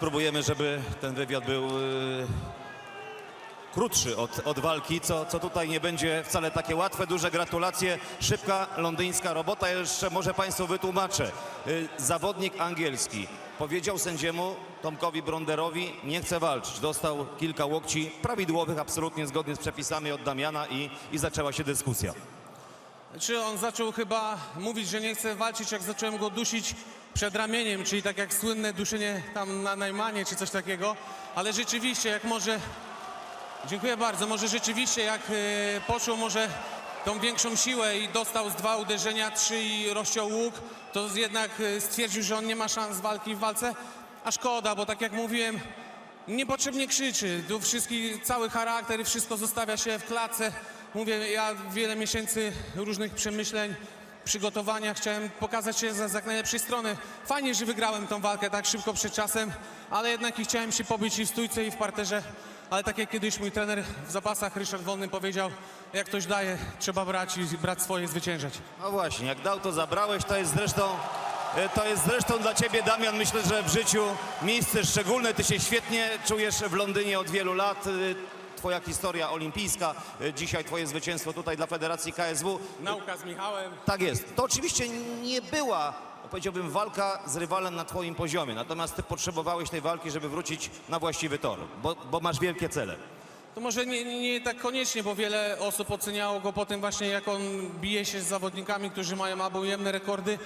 spróbujemy, żeby ten wywiad był y, krótszy od, od walki, co, co tutaj nie będzie wcale takie łatwe. Duże gratulacje, szybka londyńska robota. Jeszcze może Państwu wytłumaczę. Y, zawodnik angielski powiedział sędziemu Tomkowi Bronderowi, nie chce walczyć. Dostał kilka łokci prawidłowych, absolutnie zgodnie z przepisami od Damiana i, i zaczęła się dyskusja. Czy on zaczął chyba mówić, że nie chce walczyć, jak zacząłem go dusić przed ramieniem, czyli tak jak słynne duszenie tam na Najmanie, czy coś takiego. Ale rzeczywiście, jak może... Dziękuję bardzo. Może rzeczywiście, jak e, poczuł może tą większą siłę i dostał z dwa uderzenia, trzy i rozciął łuk, to jednak e, stwierdził, że on nie ma szans walki w walce. A szkoda, bo tak jak mówiłem, Niepotrzebnie krzyczy, tu wszystkich, cały charakter wszystko zostawia się w klatce. Mówię, ja wiele miesięcy różnych przemyśleń, przygotowania chciałem pokazać się z jak najlepszej strony. Fajnie, że wygrałem tą walkę tak szybko przed czasem, ale jednak i chciałem się pobić i w stójce i w parterze. Ale tak jak kiedyś mój trener w zapasach, Ryszard Wolny powiedział, jak ktoś daje, trzeba brać i brać swoje, zwyciężać. No właśnie, jak dał, to zabrałeś. To jest zresztą, e, to jest zresztą dla ciebie, Damian, myślę, że w życiu miejsce szczególne. Ty się świetnie czujesz w Londynie od wielu lat. Twoja historia olimpijska, e, dzisiaj twoje zwycięstwo tutaj dla Federacji KSW. Nauka z Michałem. Tak jest. To oczywiście nie była, powiedziałbym, walka z rywalem na twoim poziomie. Natomiast ty potrzebowałeś tej walki, żeby wrócić na właściwy tor, bo, bo masz wielkie cele. To może nie, nie, nie tak koniecznie, bo wiele osób oceniało go po tym właśnie, jak on bije się z zawodnikami, którzy mają albo ujemne rekordy,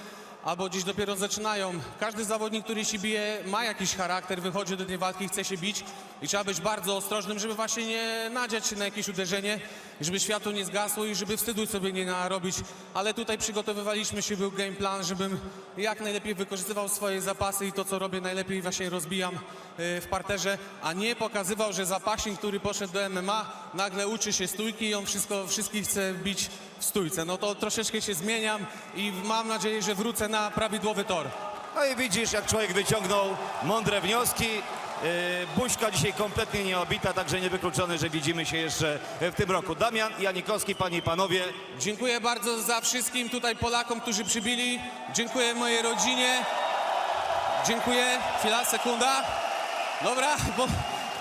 albo gdzieś dopiero zaczynają. Każdy zawodnik, który się bije, ma jakiś charakter, wychodzi do tej walki, chce się bić i trzeba być bardzo ostrożnym, żeby właśnie nie nadziać się na jakieś uderzenie, żeby światło nie zgasło i żeby wstydu sobie nie narobić. Ale tutaj przygotowywaliśmy się, był game plan, żebym jak najlepiej wykorzystywał swoje zapasy i to, co robię najlepiej, właśnie rozbijam y, w parterze, a nie pokazywał, że zapaśnik, który poszedł do MMA, nagle uczy się stójki i on wszystko, wszystkich chce bić w stójce. No to troszeczkę się zmieniam i mam nadzieję, że wrócę na prawidłowy tor. No i widzisz, jak człowiek wyciągnął mądre wnioski. Yy, Buźka dzisiaj kompletnie nieobita, także niewykluczone, że widzimy się jeszcze w tym roku. Damian Janikowski, panie i panowie. Dziękuję bardzo za wszystkim tutaj Polakom, którzy przybili. Dziękuję mojej rodzinie. Dziękuję. Chwila, sekunda. Dobra, bo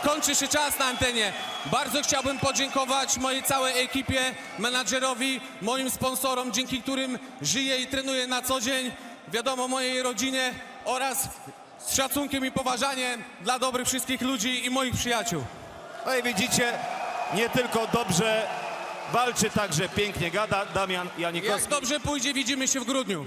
kończy się czas na antenie. Bardzo chciałbym podziękować mojej całej ekipie, menadżerowi, moim sponsorom, dzięki którym żyję i trenuję na co dzień. Wiadomo, mojej rodzinie oraz z szacunkiem i poważaniem dla dobrych wszystkich ludzi i moich przyjaciół. No i widzicie, nie tylko dobrze walczy, także pięknie gada Damian Jak Janikowski. dobrze pójdzie, widzimy się w grudniu.